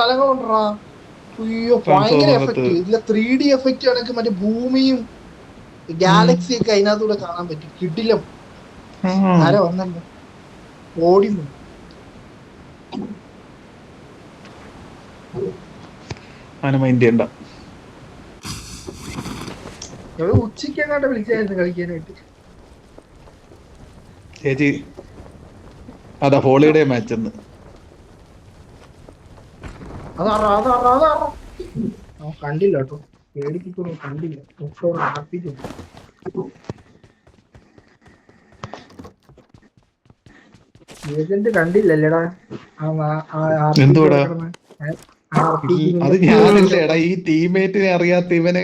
സ്ഥലങ്ങളുണ്ടാ അയ്യോ ഭയങ്കര എഫക്റ്റ് ഇതിലെ ത്രീ ഡി എഫക്റ്റ് ആണെങ്കിൽ മറ്റേ ഭൂമിയും ഗാലക്സി ഒക്കെ അതിനകത്തൂടെ കാണാൻ പറ്റും. കിടിലം. ആരോ വന്നല്ലോ ഓടി ഉച്ചയ്ക്ക് അങ്ങോട്ട് വിളിച്ചായിരുന്നു കളിക്കാനായിട്ട്? ചേച്ചി അതാ ഹോളിഡേ മാച്ച് എന്ന് അതാറോ അതാറോ അതാറോ അവൻ കണ്ടില്ല കേട്ടോ. പേടിപ്പിക്കുന്നു കണ്ടില്ല. ആർപ്പിച്ചു ഏജന്റ് കണ്ടില്ലല്ലേടാ? അത് ഈ ടീമേറ്റിനെ അറിയാത്ത ഇവനെ.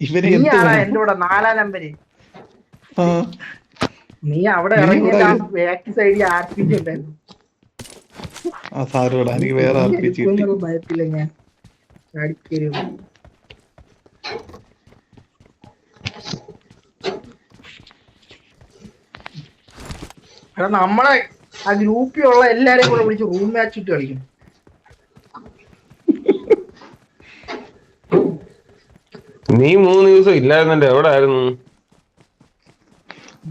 ഇവനെ എന്ത് എന്റെ കൂടെ നാലാം നമ്പര് നീ അവിടെ ഇറങ്ങി ബാക്ക് സൈഡിൽ ആർപിജി ഉണ്ടായിരുന്നു ആ എനിക്ക് വേറെ ഭയത്തില്ല ഞാൻ. നമ്മളെ ആ ഗ്രൂപ്പിലുള്ള എല്ലാരെയും കൂടെ വിളിച്ച് റൂം മാച്ച് ഇട്ട് കളിക്കും. നീ മൂന്ന് ദിവസം ഇല്ലായിരുന്നല്ലേ എവിടെ ആയിരുന്നു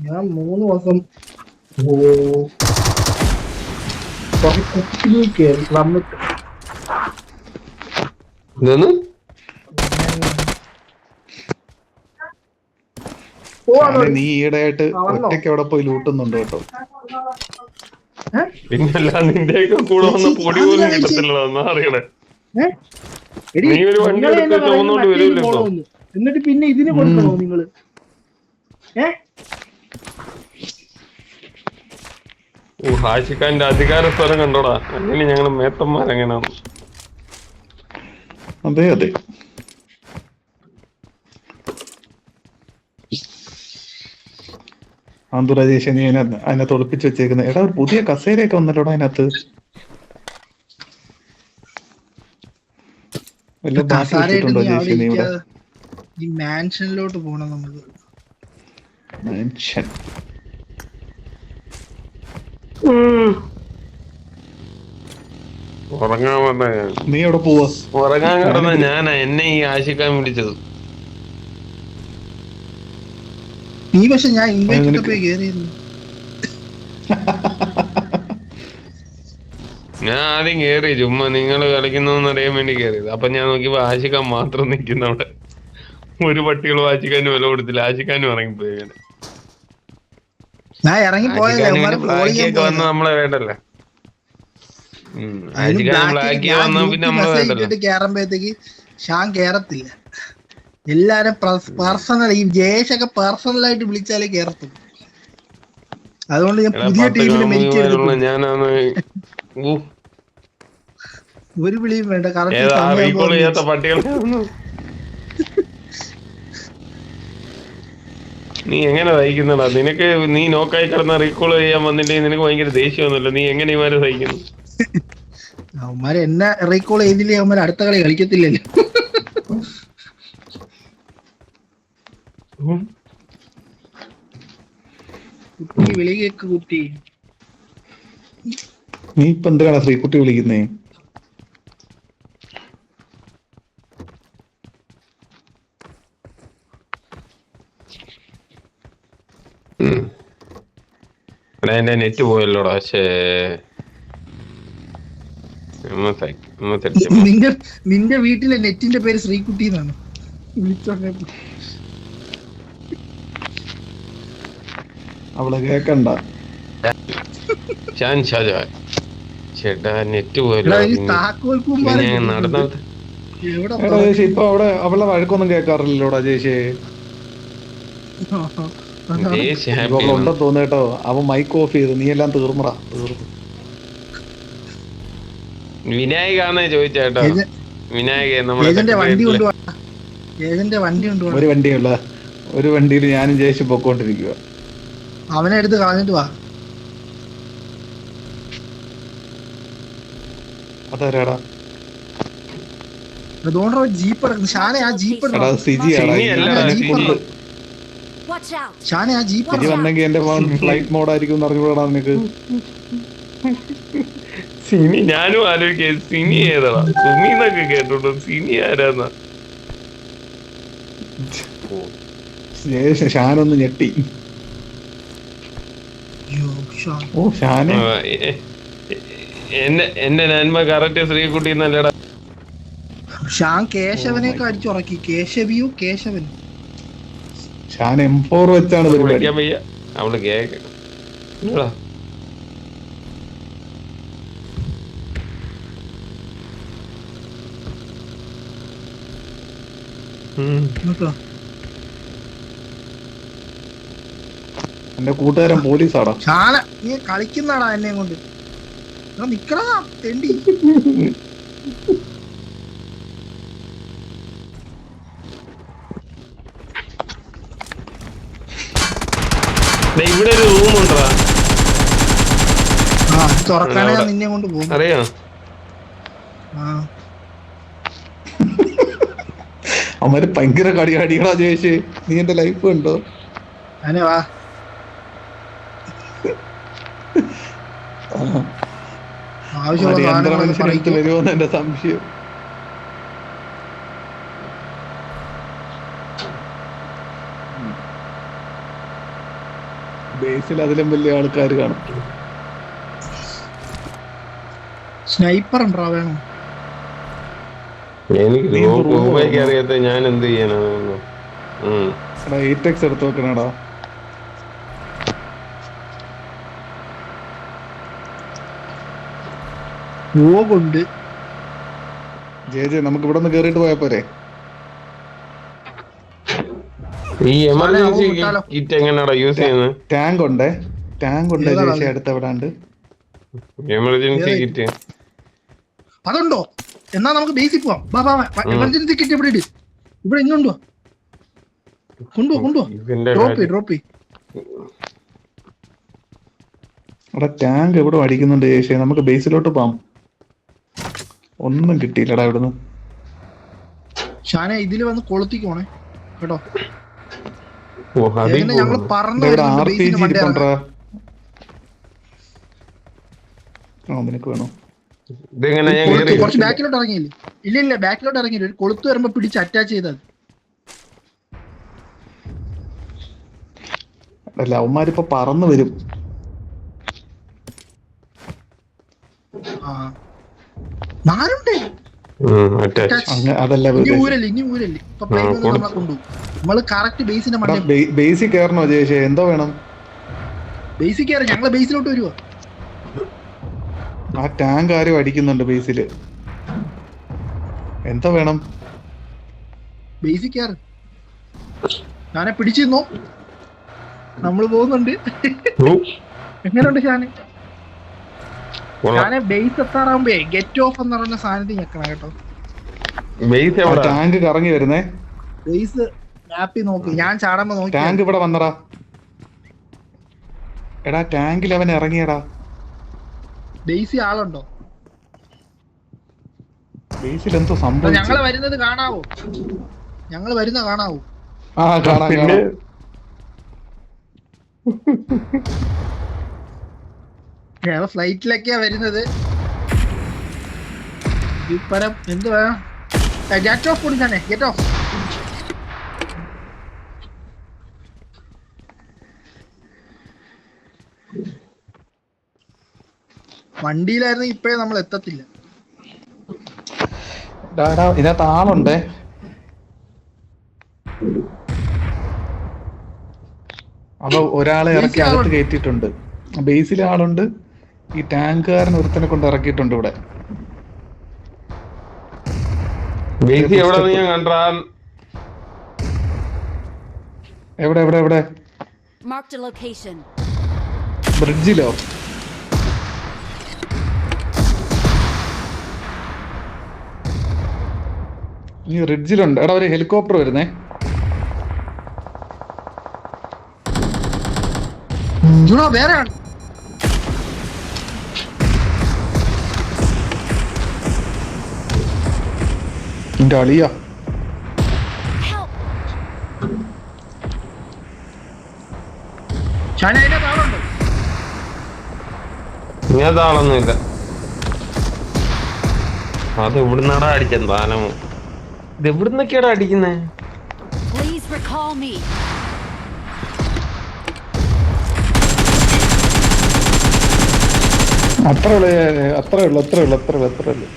ഞാൻ മൂന്ന് ദിവസം കുറച്ച് കുക്കിംഗ് കയറി വന്നിട്ട് ഇതൊന്ന് നീ ഈയിടെയായിട്ട് ഒറ്റയ്ക്ക് അവിടെ പോയി ലൂട്ടുന്നുണ്ട് കേട്ടോ? പിന്നല്ല നിന്റെയൊക്കെ കൂടെ വന്ന് പൊടി പോലും അതിനാ കിട്ടത്തില്ലല്ലോ എന്നാ അറിയണേ? എടി, നീ ഒരു വണ്ടി എടുത്ത് പറയുന്നത് വരൂല്ലോ എന്നിട്ട് പിന്നെ ഇതിന് കൊടുക്കണോ നിങ്ങൾ? ഏ? ഓ ഹാഷിഖാന്റെ അധികാര സ്ഥലം കണ്ടോടാ. അങ്ങനെ ഞങ്ങൾ മേത്തന്മാരെങ്ങനെയാണ് അതെ അതെ. അതിനെ അതിനകത്ത് വെച്ചേക്കുന്നത് എടാ ഒരു പുതിയ കസേരയൊക്കെ വന്നല്ലോടാ അതിനകത്ത്. ഈ മാൻഷനിലോട്ട് പോണം നമുക്ക്. മനുഷ്യൻ ഉറങ്ങാൻ വന്ന ഞാൻ. നീ എവിടെ പോവാ? ഉറങ്ങാൻ കിടന്ന ഞാനാ എന്നെ ഈ ആശിക്കാൻ വിളിച്ചത്. നീ പക്ഷെ ഞാൻ ഇൻവൈറ്റ് പോയി കേറിയിരുന്നു. ഞാൻ ആദ്യം കേറി ചുമ്മാ നിങ്ങൾ കളിക്കുന്നോന്ന് അറിയാൻ വേണ്ടി കേറിയത്. അപ്പൊ ഞാൻ നോക്കിയപ്പോ ആശിക്കാൻ മാത്രം നിൽക്കുന്ന അവിടെ ഒരു പട്ടികളും ആശിക്കാനും വില കൊടുത്തില്ല. ആശിക്കാനും ഇറങ്ങിപ്പോയി അങ്ങനെ ഞാൻ ഇറങ്ങി പോയല്ലേ വന്ന് നമ്മളെ വേണ്ടല്ലേ? ഞാൻ കേറുമ്പോഴത്തേക്ക് ഷാൻ കേറത്തില്ല. എല്ലാരും പേഴ്സണൽ ഈ ജയേഷ് ഒക്കെ പേഴ്സണൽ ആയിട്ട് വിളിച്ചാലേ കേറത്തും അതുകൊണ്ട് ഞാൻ പുതിയ ടീമിൽ എടുത്തിട്ടുണ്ട് ഒരു വിളിയും വേണ്ട കറക്റ്റ് പട്ടികൾ നീ എങ്ങനെ സഹിക്കുന്നടാ? നിനക്ക് നീ നോക്കായി കിടന്ന റീകോൾ ചെയ്യാൻ വന്നില്ലെങ്കിൽ നിനക്ക് ഭയങ്കര ദേഷ്യമൊന്നുമില്ല. നീ എങ്ങനെ ഇവരെ സഹിക്കുന്നു? അവന്മാര് എന്നെ റീകോൾ ചെയ്തില്ലേ അവന്മാർ അടുത്ത കളി കളിക്കത്തില്ലല്ലോ. കുട്ടി വിളിയൊക്കെ കുട്ടി. നീ ഇപ്പൊ എന്തിനാണ് ശ്രീകുട്ടി വിളിക്കുന്നേ? എന്റെ നെറ്റ് പോയല്ലോടാ പക്ഷേ നിന്റെ നിന്റെ വീട്ടിലെ നെറ്റിന്റെ പേര് ശ്രീകുട്ടി എന്നാണ് അവളെ കേക്കണ്ട. ഞാൻ ചേട്ടാ നെറ്റ് പോയല്ലോ ഇപ്പൊ അവിടെ അവളെ വഴക്കൊന്നും കേക്കാറില്ലോടാ ചേച്ചി ദേശീയ ഇപ്പൊ ഹാപ്പി ഉണ്ടെന്ന് തോന്നുന്നു കേട്ടോ. അവൻ മൈക്ക് ഓഫ് ചെയ്തു നീ എല്ലാം തീർന്നടാ തീർന്നു. വിനായകാന്നേ ചോദിച്ചേട്ടാ വിനായക ഒരു വണ്ടിയുള്ള ഒരു വണ്ടിയിൽ ഞാനും ജേഷി പൊക്കോണ്ടിരിക്കുക അവനെ എടുത്ത് കളഞ്ഞിട്ട് വാ. അതാരാടാ? അതുകൊണ്ടാണ് ജീപ്പ് എടുക്കുന്നത് ഷാനെ ആ ജീപ്പ് എടാ എടുക്കണം ഷാനെ ആ ജീപ്പ് സിജി വന്നെങ്കിൽ എന്റെ ഫോൺ ഫ്ലൈറ്റ് മോഡ് ആയിരിക്കും നിനക്ക്? സിനി ഞാനും ആലോചിക്കുക സിനി ഏതാടാ? സുമി എന്നൊക്കെ കേട്ടോട്ടോ സിനി ആരാന്നാ? ജയേഷ് ഷാനൊന്ന് ഞെട്ടി. ഓ ഷാനെ. എന്റെ നന്മ കറക്റ്റ് ശ്രീകുട്ടി എന്നല്ലടാ. ഷാൻ കേശവനെ അടിച്ചുറക്കി കേശവിയോ കേശവൻ ഷാൻ എം ഫോർ വെച്ചാണ് പരിപാടി. അവൾ കേക്ക ഇല്ലടാ. ഉം. കേട്ടോ എന്റെ കൂട്ടുകാരൻ പോലീസാടാ. ചാന നീ കളിക്കുന്നാടാ എന്നെ കൊണ്ട്. നിക്കണ തെണ്ടി ദേ ഇവിടെ ഒരു റൂം ഉണ്ടോ ആ ഇത് തുറക്കാനേ നിന്നെ കൊണ്ട് പോകും അറിയോ? അവർ ഭയങ്കര കടി അടികളാ ജയേഷ്. നീ എന്റെ ലൈഫ് ഉണ്ടോ അനെ വാ. മനുഷ്യനെടുത്ത്. വരുമോന്ന് എന്റെ സംശയം. ബേസിൽ അതിലും വലിയ ആൾക്കാർ കാണും. സ്നൈപ്പർ ഉണ്ടോ വേണം? എനിക്ക് റൂമിലേക്ക്? അറിയാത്ത ഞാൻ എന്ത് ചെയ്യാനാണ് ഉം. എടാ എയ്റ്റ് എക്സ് എടുത്ത് വെക്കണടാ. പോകുണ്ട് ജെ ജെ നമുക്ക് ഇവിടെ നിന്ന് കേറിയിട്ട് പോയാ പോരെ? ഈ എമർജൻസി കിറ്റ് എങ്ങനെയാടാ യൂസ് ചെയ്യുന്നത് ടാങ്ക് ഉണ്ട്. ടാങ്ക് ഉണ്ട് ഏതാടാ അടുത്ത് എവിടെ ഉണ്ട് എമർജൻസി കിറ്റ് അതുണ്ടോ? എന്നാ നമുക്ക് ബേസിൽ പോവാം. ബാ ബാ എമർജൻസി കിട്ടി ഇവിടെ ഇടി? ഇവിടെ ഇങ്ങോട്ടോ കൊണ്ടുപോ കൊണ്ടുപോ. ഇതിന്റെ ഡ്രോപ്പ്. ഡ്രോപ്പ് എടാ ടാങ്ക് എവിടെ അടിക്കുന്നുണ്ട് ഏഷ്യ? നമുക്ക് ബേസിലോട്ട് പോവാം. ഒന്നും കിട്ടിയില്ലടാ ഇവിടുന്ന്. ഷാനെ ഇതിൽ വന്ന് കൊളുത്തിക്കോണേ കേട്ടോ? ഞങ്ങൾ പോകുന്നു. പറന്ന് ഇവിടെ വരുന്നുണ്ട് ആർ പി ബേസിന്റെ ജി മണ്ടേ ഇരിപ്പുണ്ടാ? ആ നിനക്ക് വേണോ? ഇതെങ്ങനെ ഞാൻ കൊളുത്ത് കുറച്ച് ബാക്കിലോട്ട് ഇറങ്ങിയില്ലേ? ഇല്ല ഇല്ല ബാക്കിലോട്ട് ഇറങ്ങിയില്ല. ഒരു കൊളുത്ത് വരുമ്പോ പിടിച്ച് അറ്റാച്ച് ചെയ്താൽ മതി. അല്ല അവന്മാരിപ്പോ പറന്ന് വരും. ആ. നാലുണ്ട് അതല്ല ബേസിൽ കയറണോ എന്തോ വേണം. ബേസിൽ കയറി ഞങ്ങളെ ബേസിലോട്ട് വരുവാ. ആ ടാങ്ക് ആരും അടിക്കുന്നുണ്ട് ബേസിൽ. എന്താ വേണം? ബേസിക്കാർ ഞാനെ പിടിച്ചിരുന്നോ. നമ്മൾ പോകുന്നുണ്ട്. എങ്ങനെയുണ്ട് ഷാന്? ഞാനെ ബേസ് എത്താറാകുമ്പോ ഗെറ്റ് ഓഫ് എന്ന് പറഞ്ഞ സാധനത്തിൽ ഞെക്കണം കേട്ടോ. ബേസ് ടാങ്ക് കറങ്ങി വരുന്നേ. ബേസ് മാപ്പിൽ നോക്ക്. ഞാൻ ചാടുമ്പോ നോക്കി ടാങ്ക് ഇവിടെ വന്നടാ. എടാ ടാങ്കിൽ അവൻ ഇറങ്ങിയടാ. ബേസിൽ ആളുണ്ടോ? ബേസിൽ എന്തോ സംഭവം ഞങ്ങൾ വരുന്നത് കാണാവോ? ഞങ്ങൾ വരുന്ന കാണാവോ? ആ കാണാം കാണാം. ഫ്ലൈറ്റിലൊക്കെയാ വരുന്നത്. ഈ എന്തുവാ? എന്ത് വേണം ഗെറ്റ് ഓഫ് കൊടുക്കാനേ ഗെറ്റ് ഓഫ് വണ്ടിയിലായിരുന്നു ഇപ്പഴേ നമ്മൾ എത്തത്തില്ല. ഇതിനകത്ത് ആളുണ്ടേ? അപ്പൊ ഒരാളെ ഇറക്കി അകത്ത്. കയറ്റിയിട്ടുണ്ട്. ബേസിലെ ആളുണ്ട്. ഈ ടാങ്കുകാരൻ ഒരുത്തനെ കൊണ്ട് ഇറക്കിയിട്ടുണ്ട് ഇവിടെ. ബേസ് എവിടെ ഞാൻ എവിടെ? എവിടെ. ബ്രിഡ്ജിലോ? ഈ റിഡ്ജിലുണ്ട് എടാ ഒരു ഹെലികോപ്റ്റർ വരുന്നേ. വേറെ എന്റെ അളിയ. താളൊന്നുമില്ല അത് ഇവിടുന്നാടാ അടിച്ചെന്താനോ ഇത് എവിടുന്നൊക്കെയാടാ അടിക്കുന്നേ? Please recall me. അത്ര അത്രേ അത്ര ഉള്ളു അത്രേ ഉള്ളു അത്ര ഉള്ളു അത്ര ഉള്ളു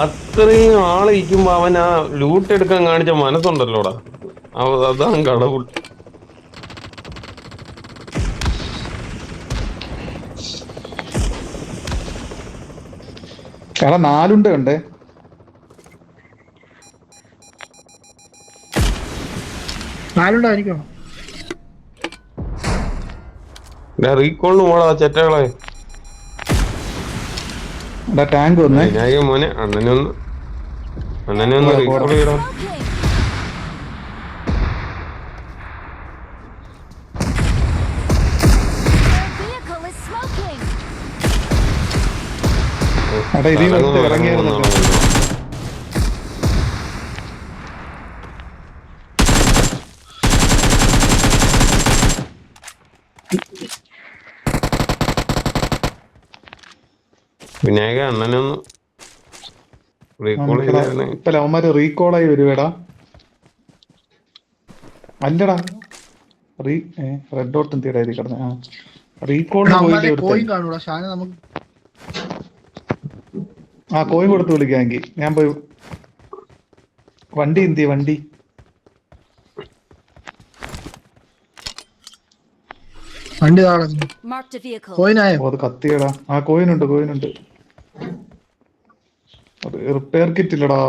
അത്രയും ആളെ ഇരിക്കുമ്പോ അവൻ ആ ലൂട്ട് എടുക്കാൻ കാണിച്ച മനസ്സുണ്ടല്ലോടാ? അവ- അതാണ് കടവുൾ കാരണം നാലുണ്ട ഉണ്ടേ നാലുണ്ടോ എനിക്ക് വേണം റീകോളിന് പോണാ ചെറ്റകളെ. ടാങ്ക് ഒന്ന് വിനായക മോനെ അണ്ണനൊന്ന് അണ്ണനൊന്ന് റീകോൾ ചെയ്യണം അടാ ഇത് ഇറങ്ങിയായിരുന്നു വിനായക അണ്ണനെ ഒന്ന് റീകോൾ ഇപ്പൊ അവന്മാര് റീകോൾ ആയി വരുവേടാ. അല്ലടാ. റീ റെഡ് ഡോട്ട് എന്തിയുടെ കിടന്നെ? ആ. റീകോൾ കോയിൻ ആ കോയിൻ കൊടുത്ത് വിളിക്കാമെങ്കിൽ ഞാൻ പോയി വണ്ടി എന്തി വണ്ടി? വണ്ടി. കോയിനായോ അത് കത്തിയടാ. ആ കോയിനുണ്ട് കോയിനുണ്ട് റിപ്പയർ കിറ്റ് ഇല്ലടാ.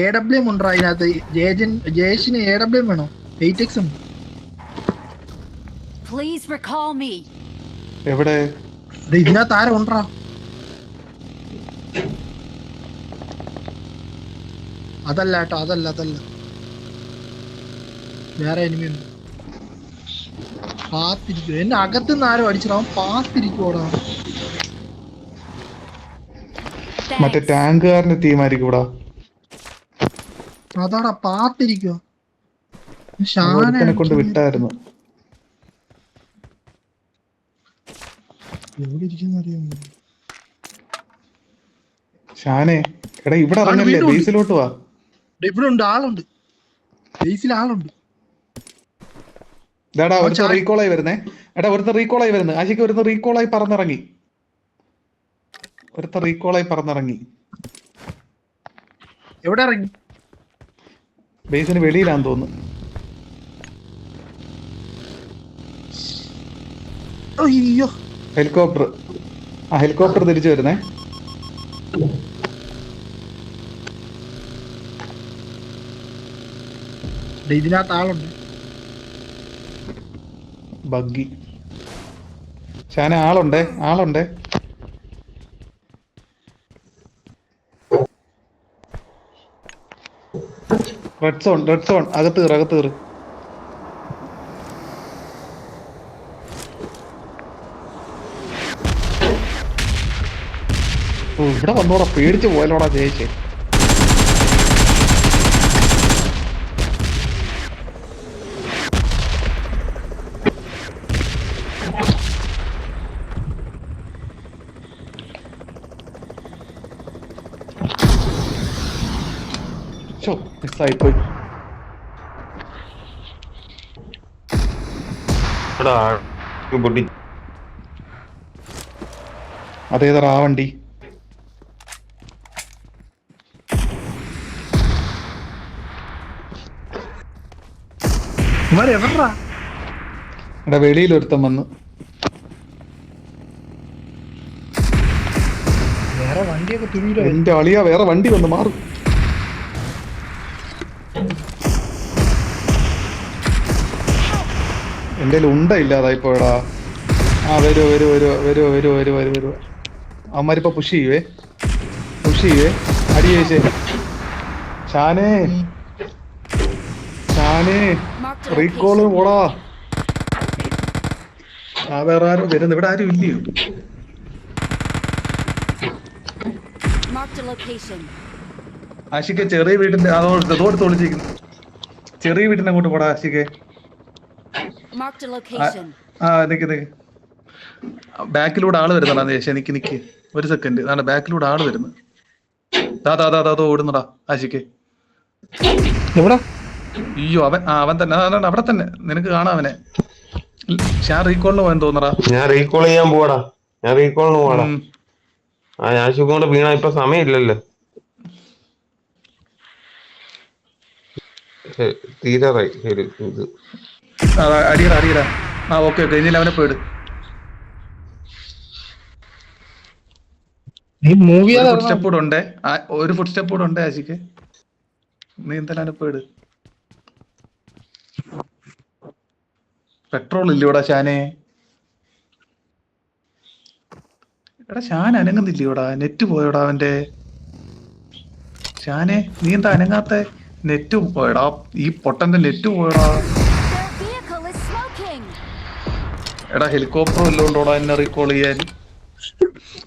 എ ഡബ്ല്യു എം ഉണ്ടോ അതിനകത്ത്. ജേജൻ ജയേഷിന് എ ഡബ്ല്യു എം വേണോ? എയ്റ്റ് എക്സ് ഉണ്ട് Please recall എവിടെ? ഇത് ഇതിനകത്ത് ആരും ഉണ്ടാ അതല്ല കേട്ടോ അതല്ല അതല്ല. വേറെ എനിമി ഉണ്ട്. പാത്തിരിക്കും എന്നെ അകത്തുനിന്ന് ആരും അടിച്ചിട്ട് പാത്തിരിക്കോടാ മറ്റേ. ടാങ്കുകാരന്റെ തീമായിരിക്കും ഇവിടെ. അതാടാ പാത്തിരിക്കോ കൊണ്ട് വിട്ടായിരുന്നു. എവിടെ ഇരിക്കുന്ന അറിയാമോ? ഷാനെ എടാ ഇവിടെ ഇറങ്ങല്ലേ? ബേസിലോട്ട് വാ. ഇവിടെ ഉണ്ട് ആളുണ്ട്. ബേസിൽ ആളുണ്ട്. ഇതാടാ ഒരു ഒരുത്ത റീകോൾ ആയി വരുന്നേ. എടാ ഒരുത്ത റീകോൾ ആയി വരുന്നത് ആശിക്ക് ഒരുത്ത റീകോൾ ആയി പറന്നിറങ്ങി. ഒരുത്ത റീകോൾ ആയി പറന്നിറങ്ങി. എവിടെ ഇറങ്ങി? ബേസിന് വെളിയിലാന്ന് തോന്നുന്നു. അയ്യോ. ഹെലികോപ്റ്റർ. ആ ഹെലികോപ്റ്റർ തിരിച്ചു വരുന്നേ. ദേ ഇതിനകത്ത് ആളുണ്ട്. ബഗ്ഗി. ഷാന ആളുണ്ടേ? ആളുണ്ടേ? റെഡ് സോൺ റെഡ് സോൺ അകത്ത് കയറ് അകത്ത് കയറ്. ഇവിടെ വന്നോടാ. പേടിച്ച് പോയാലോടാ ജയിച്ചേ. മിസ്സായിപ്പോയി അതേതാ ആ വണ്ടി എടാ വെളിയിൽ ഒരുത്തം വന്ന് എന്റെ അളിയാ വേറെ വണ്ടി വന്ന് മാറും. എന്റെ ഉണ്ട ഇല്ലാതായി പോയടാ. ആ വരൂ വരൂ വരൂ വരൂ വരൂ വരൂ വരൂ വരൂ. അവന്മാരിപ്പോ പുഷ് ചെയ്യുവേ? പുഷ് ചെയ്യുവേ? അടി ചേച്ചേ ഷാനേ. ഷാനേ. റീകോൾ പോടാ. ആ വേറെ ആരും വരുന്നു ഇവിടെ ആരും ഇല്ലയോ. ആഷിക്ക് ചെറിയ വീടിന്റെ അതോട് തോളിച്ചിരിക്കുന്നു ചെറിയ വീട്ടിനെ അങ്ങോട്ട് പോടാ ആഷിക്ക് Marked a location. ആ നിക്ക് നിക്ക്. ബാക്കിലൂടെ ആൾ വരുന്നടാ ശേഷം എനിക്ക് നിക്ക്. ഒരു സെക്കൻഡ് അതാണ് ബാക്കിലൂടെ ആൾ വരുന്നു. ദാ ദാ ദാ ഓടുന്നടാ ആശിക്ക്. എവിടെ? അയ്യോ അവൻ ആ അവൻ തന്നെ. അതാണ് അവിടെ തന്നെ. നിനക്ക് കാണാം അവനെ. ഞാൻ റീകോളിന് പോയെന്ന് തോന്നടാ ഞാൻ റീകോൾ ചെയ്യാൻ പോവാടാ. ഞാൻ റീകോളിന് പോവാടാ. ആ ഞാൻ ശുഖോണ്ട് വീണ ഇപ്പൊ സമയമില്ലല്ലോ. തീരാറായി ശരി ഇത്. അടിയറ അടിയടാ ആ ഓക്കെ ഓക്കെ. ഇനി അവനെ പോയിട് സ്റ്റെപ്പ് കൂടെ ഉണ്ട്. ഒരു ഫുഡ് സ്റ്റെപ്പ് കൂടെ ഉണ്ട് ആശിക്ക്. നീ എന്തായാലും പോയിട് പെട്രോൾ ഇല്ലയോടാ ഷാനെ? എടാ ഷാൻ അനങ്ങുന്നില്ലയോടാ നെറ്റ് പോയോടാ അവന്റെ ഷാനെ നീ എന്താ അനങ്ങാത്ത? നെറ്റ് പോയടാ. ഈ പൊട്ടന്റെ നെറ്റ് പോയടാ. എടാ ഹെലികോപ്റ്റർ വല്ലോണ്ടോടാ എന്നെ റീകോൾ ചെയ്യാൻ?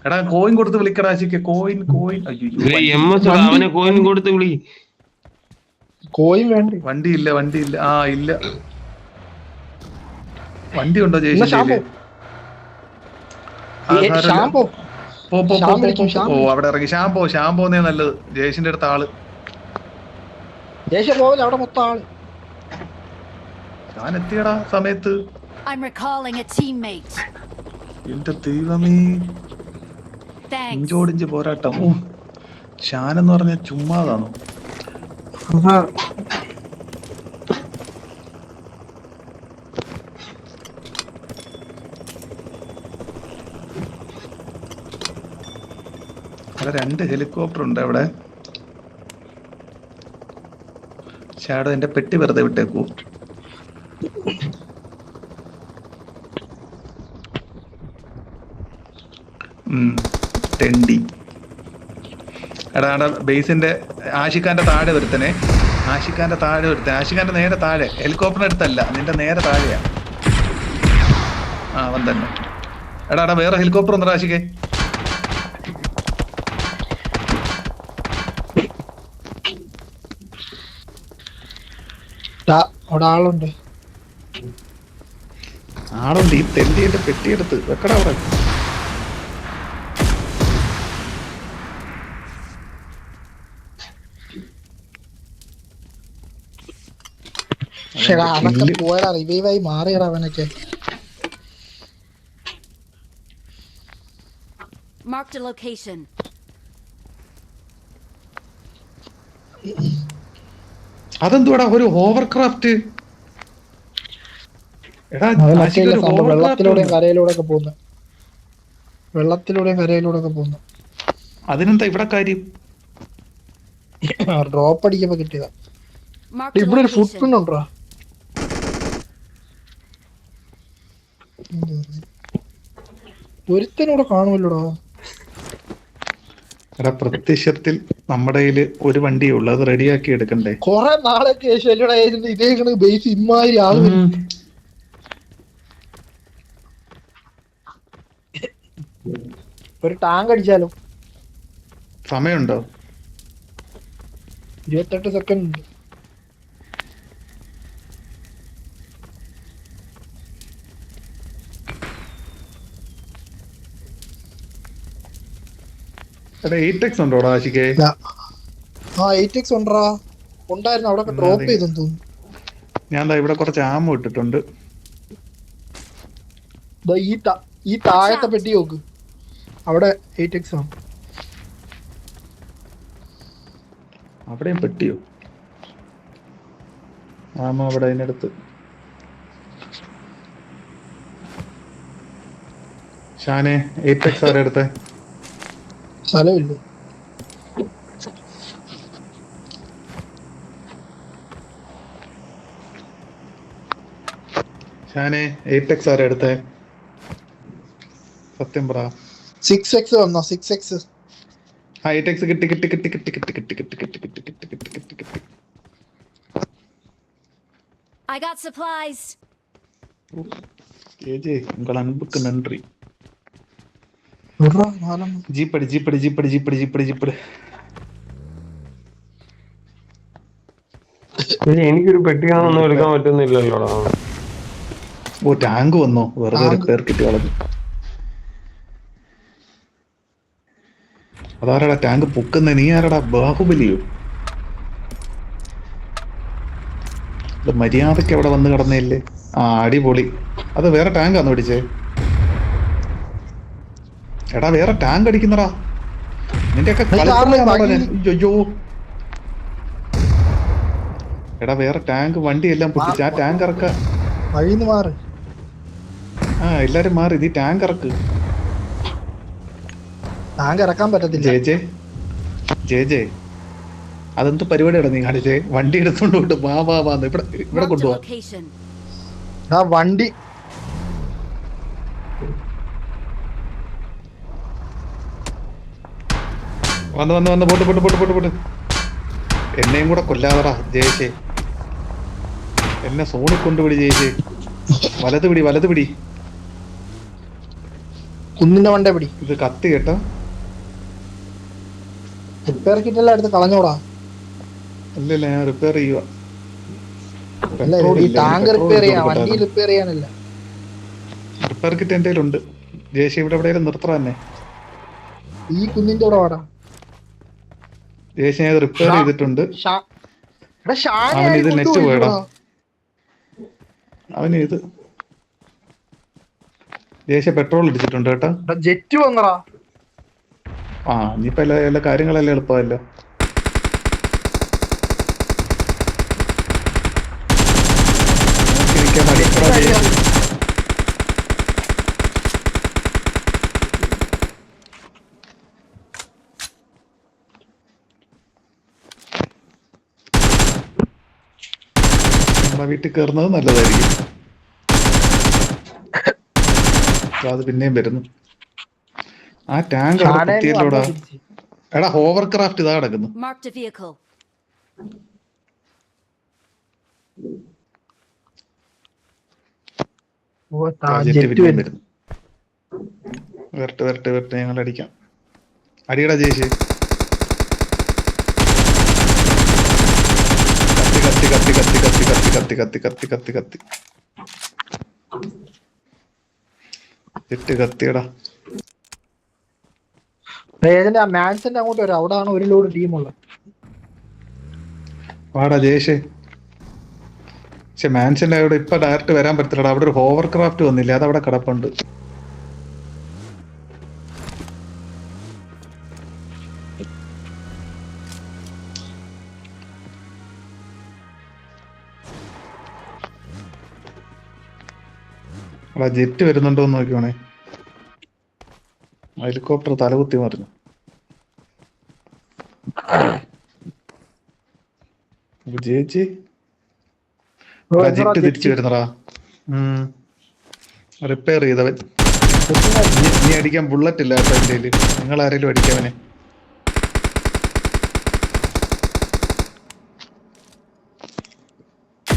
എടാ കോയിൻ കൊടുത്ത് വിളിക്കടാ ആശിക്ക് കോയിൻ കോയിൻ അവനെ കോയിൻ കൊടുത്ത് വിളി. കോയിൻ വേണ്ട? വണ്ടി ഇല്ല വണ്ടി ഇല്ല. ആ ഇല്ല വണ്ടി ഉണ്ടോ എന്നാ ഷാമ്പു ജയിച്ചു ഏ, പോ പോ പോ, ഷാം പോ, വിളിക്കും, പോ, ഷാം ഓ അവിടെ ഇറങ്ങി. ഷാംപോ ഷാമ്പോന്നേ നല്ലത്. ജയേഷിന്റെ അടുത്ത ആൾ. ജയേഷ് പോവില്ല അവിടെ മൊത്തം ആൾ. ഞാൻ എത്തിയടാ സമയത്ത്. I'm recalling a teammate. എന്റെ ദൈവമേ. ഇഞ്ചോടിഞ്ച് പോരാട്ടം. ഓ ഷാനെന്ന് പറഞ്ഞ ചുമ്മാതാണോ അവിടെ രണ്ട് ഹെലികോപ്റ്റർ ഉണ്ട് അവിടെ. ഷാഡോ എന്റെ പെട്ടി വെറുതെ വിട്ടേക്കൂ ഉം, തെണ്ടി എടാ ബേസിന്റെ ആഷിഖാന്റെ താഴെ ഒരുത്തനെ. ആഷിഖാന്റെ താഴെ ഒരുത്തൻ. ആഷിഖാന്റെ നേരെ താഴെ. ഹെലികോപ്റ്റർ അടുത്തല്ല. നിന്റെ നേരെ താഴെയാ. ആ അവൻ തന്നെ. എടാ എടാ വേറെ ഹെലികോപ്റ്റർ ഉണ്ടോ ആഷിഖേ. അവിടെ ആളുണ്ട്. ആളുണ്ട്. ഈ തെല്ലിയുടെ പെട്ടിയെടുത്ത് വെക്കടാ അവിടെ. അവനൊക്കെ. പോയടാ റിവൈവായി മാറിയടാ അവനൊക്കെ. Marked a location. അതെന്തുവാടാ ഒരു ഹോവർക്രാഫ്റ്റ് എടാ വെള്ളത്തിലൂടെയും കരയിലൂടെ ഒക്കെ പോകുന്നു. വെള്ളത്തിലൂടെയും കരയിലൂടെ ഒക്കെ പോകുന്നു. അതിനെന്താ ഇവിടെ കാര്യം? ഡ്രോപ്പ് അടിക്കുമ്പോ കിട്ടിയതാ. ഇവിടെ ഒരു ഫുട് location. പ്രിന്റ് ഉണ്ടോ? ഒരുത്തനൂടെ കാണുമല്ലോടാ. എടാ പ്രത്യക്ഷത്തിൽ നമ്മുടെ കയ്യിൽ ഒരു വണ്ടിയേ ഉള്ളു. അത് റെഡിയാക്കി എടുക്കണ്ടേ? കൊറേ നാളൊക്കെ ശേഷം ആയിരുന്നു ഇതേ ബേസ് ഇമ്മാതിരി ആൾ ഒരു ടാങ്ക് അടിച്ചാലോ? സമയമുണ്ടോ? ഇരുപത്തെട്ട് സെക്കൻഡ് ഉണ്ട്. ഉണ്ടോടാ ആശിക്കേ. ആ എയ്റ്റ് എക്സ് ഉണ്ടറാ ഉണ്ടായിരുന്നു അവിടെ ഡ്രോപ്പ് ചെയ്തെന്ന് തോന്നുന്നു ഞാൻ ഇവിടെ കുറച്ച് ആമ ഇട്ടിട്ടുണ്ട്. ഈ ഈ താഴത്തെ പെട്ടി നോക്ക്. അവിടെ എയ്റ്റ് എക്സ് ആണ്. അവിടെയും പെട്ടിയോ? ആമ അവിടെ അതിനടുത്ത്. ഷാനെ എയ്റ്റ് എക്സ് ആരെ അടുത്തെ സ്ഥലമില്ല ഷാനെ എയ്റ്റ് എക്സ് ആരെ അടുത്തെ സത്യം പറ സിക്സ് എക്സ് വന്നോ സിക്സ് എക്സ് ആ എയ്റ്റ് എക്സ് കിട്ടി കിട്ടി കിട്ടി കിട്ടി കിട്ടി കിട്ടി കിട്ടി കിട്ടി കിട്ടി കിട്ടി കിട്ടി കിട്ടി കിട്ടി I got supplies. ஏஜே உங்கள் அன்புக்கு நன்றி ജീപ്പടി ജീപ്പടി ജീപ്പടി ജീപ്പടി ജീപ്പടി ജീപ്പടി. എനിക്കൊരു പെട്ടി കാണൊന്നും എടുക്കാൻ പറ്റുന്നില്ലല്ലോടാ. ഓ ടാങ്ക് വന്നോ? വെറുതെ റിപ്പയർ കിട്ടി കളഞ്ഞു. അതാരടാ ടാങ്ക് പൊക്കുന്ന? നീ ആരടാ? ബാഹുബലിയോ? മര്യാദയ്ക്ക് അവിടെ വന്ന് കിടന്നേല്ലേ ആ അടിപൊളി. അത് വേറെ ടാങ്കാന്ന് പിടിച്ചേ? എടാ വേറെ ടാങ്ക് അടിക്കുന്നടാ. നിന്റെ ഒക്കെ കളിപ്പുള്ള കാണുന്ന കാണുവാ ഞാൻ. വഴിയിൽ- അയ്യോ എടാ വേറെ ടാങ്ക് വണ്ടി എല്ലാം പൊട്ടിച്ച് ആ ടാങ്ക് ഇറക്ക. വഴിന്ന് മാറ്. ആ എല്ലാരും മാറി. നീ ടാങ്ക് ഇറക്ക്. ടാങ്ക് ഇറക്കാൻ പറ്റത്തില്ല. J J. J J. അതെന്ത് പരിപാടിയാണ് നീ കാണിച്ചേ? വണ്ടി എടുത്തോണ്ട് കൊണ്ട് വാ വാ വാ ഇവിടെ ഇവിടെ കൊണ്ടുപോവാ വണ്ടി വന്ന് വന്ന് വന്ന് പോട്ട് പോട്ട് പോട്ട് പോട്ട് പോട്ട്. എന്നെയും കൂടെ കൊല്ലാതടാ ജയശേ. എന്നെ സോണി കൊണ്ടുപിടി ജയശേ. വലത് പിടി വലത് പിടി. കുന്നിന്റെ വണ്ട പിടി. ഇത് കത്തി കേട്ടോ. റിപ്പയർ കിറ്റ് എല്ലാം എടുത്ത് കളഞ്ഞോടാ. ഇല്ല ഇല്ല ഞാൻ റിപ്പയർ ചെയ്യുക ടാങ്ക് റിപ്പയർ വണ്ടി റിപ്പയർ ചെയ്യാനല്ല. റിപ്പയർ കിറ്റ് എന്റെ ഉണ്ട് ജയശേ ഇവിടെ എവിടെയെങ്കിലും തന്നെ ഈ കുന്നിന്റെ അവിടെ വാടാ. ഞാൻ റിപ്പയർ ചെയ്തിട്ടുണ്ട്. അവന് ഇത് നെറ്റ് പോയടാ. അവന് ഇത് ജയശേ പെട്രോൾ അടിച്ചിട്ടുണ്ട് കേട്ടാ. ജെറ്റ് വന്നടാ. ആ ഇനിയിപ്പോ എല്ലാ എല്ലാ കാര്യങ്ങളെല്ലാം എളുപ്പമല്ലോ. നോക്കിയിരിക്കാൻ നമ്മുടെ വീട്ടിൽ കയറുന്നത് നല്ലതായിരിക്കും. അത് പിന്നെയും വരുന്നു. ആ ടാങ്ക് എടാ ഹോവർ ക്രാഫ്റ്റ് ഇതാ കിടക്കുന്നു. വരട്ടെ വരട്ടെ വരട്ടെ ഞങ്ങൾ അടിക്കാം അടിയടാ ജയിച്ചേ കത്തി കത്തി കത്തി കത്തി കത്തി കത്തി കത്തി കത്തി കത്തി കത്തി. കത്തിയടാ. ഏജന്റ് ആ മാൻസന്റെ അങ്ങോട്ട് വരും. അവിടാണ് ഒരു ലോഡ് ടീമുള്ളത് വാടാ ജയേഷേ. പക്ഷെ മാൻഷന്റെ അവിടെ ഇപ്പൊ ഡയറക്റ്റ് വരാൻ പറ്റത്തില്ലടാ. അവിടെ ഒരു ഹോവർ ക്രാഫ്റ്റ് വന്നില്ല? അത് അവിടെ കിടപ്പുണ്ട്. എടാ ജെറ്റ് വരുന്നുണ്ടോ എന്ന് നോക്കിയോണേ ഹെലികോപ്റ്റർ തലകുത്തി മറിഞ്ഞു. ചേച്ചി എന്നടാ ജെറ്റ്? തിരിച്ചു വരുന്നടാ. റിപ്പയർ ചെയ്തവൻ. നീ- അടിക്കാൻ ബുള്ളറ്റ് ഇല്ല കേട്ടോ നിങ്ങൾ ആരെങ്കിലും അടിക്കാവനെ.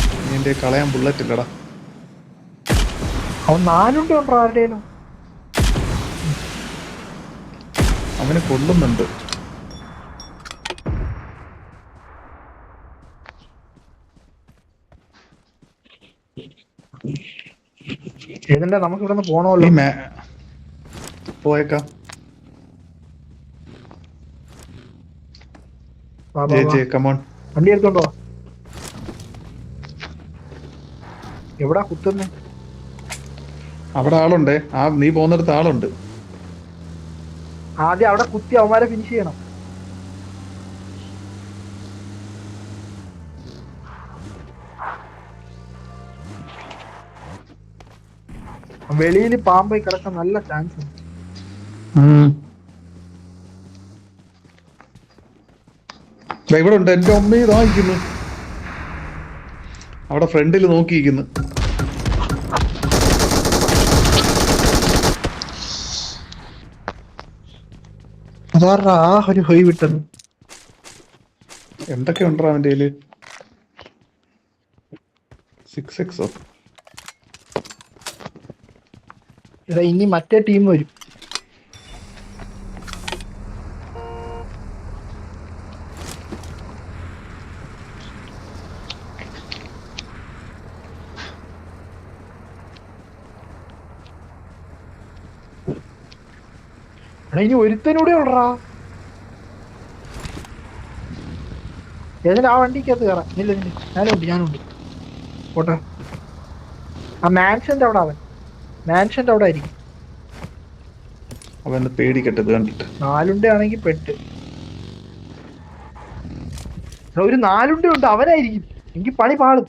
നീ എന്റെ കളയാൻ ബുള്ളറ്റ് ഇല്ലടാ. അവൻ നാലുണ്ട് ഉണ്ടോ ആരുടെയും അവനെ കൊല്ലുന്നുണ്ട്. ഏതിന്റെ നമുക്ക് ഇവിടെ നിന്ന് പോണല്ലോ പോയേക്കാം. വണ്ടി എടുത്തോണ്ടോ എവിടാ കുത്തുന്നേ? അവിടെ ആളുണ്ട്. ആ നീ പോകുന്നിടത്ത് ആളുണ്ട്. ആദ്യം അവിടെ കുത്തി അവന്മാരെ ഫിനിഷ് ചെയ്യണം. വെളിയിൽ പാമ്പായി കിടക്കാൻ നല്ല ചാൻസ് ഉണ്ട്. ഇവിടെ ഉണ്ട്. എന്റെ അമ്മ ഇതായിരിക്കുന്നു അവിടെ ഫ്രണ്ടിൽ നോക്കിയിരിക്കുന്നു. അതാറാ ആ ഒരു ഹൊയ് വിട്ടത്. എന്തൊക്കെ ഉണ്ടോ അവന്റെ കയ്യിൽ സിക്സ് എക്സോ ഇനി മറ്റേ ടീം വരും. ഇനി ഒരുത്തനൂടെ ഉള്ളറാ ഏതായാലും ആ വണ്ടിക്കകത്ത് കയറാം ഇല്ല ഇല്ല ഞാനുണ്ട് ഞാനുണ്ട്. പോട്ടെ. ആ മാൻഷന്റെ അവിടെ അവൻ. മാൻഷന്റെ അവിടെ ആയിരിക്കും. അവൻ പേടിക്കട്ടെ കണ്ടിട്ട്. നാലുണ്ട ആണെങ്കിൽ പെട്ട് ഒരു നാലുണ്ട് ഉണ്ട് അവനായിരിക്കും. എനിക്ക് പണി പാളും.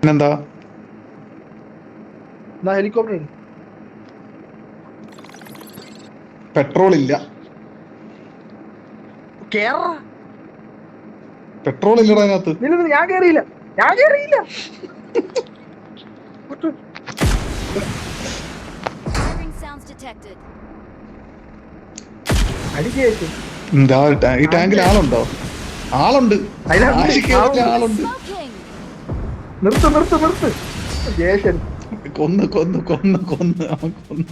പിന്നെന്താ? ഹെലികോപ്റ്റർ പെട്രോൾ ഇല്ല. കേറാ. പെട്രോൾ ഇല്ലടാ അതിനകത്ത്. ഞാൻ കേറിയില്ല. ഞാൻ കേറിയില്ല. ഈ ടാങ്കിൽ ആളുണ്ടോ? ആളുണ്ട്. ആളുണ്ട്. നിർത്ത് നിർത്ത് നിർത്ത്. ജേഷൻ കൊന്ന് കൊന്ന് കൊന്ന് കൊന്ന്. അവൻ കൊന്ന്.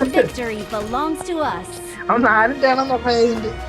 Victory belongs to us. അവൻ നാലിന്റെ ആണെന്ന് പറഞ്ഞ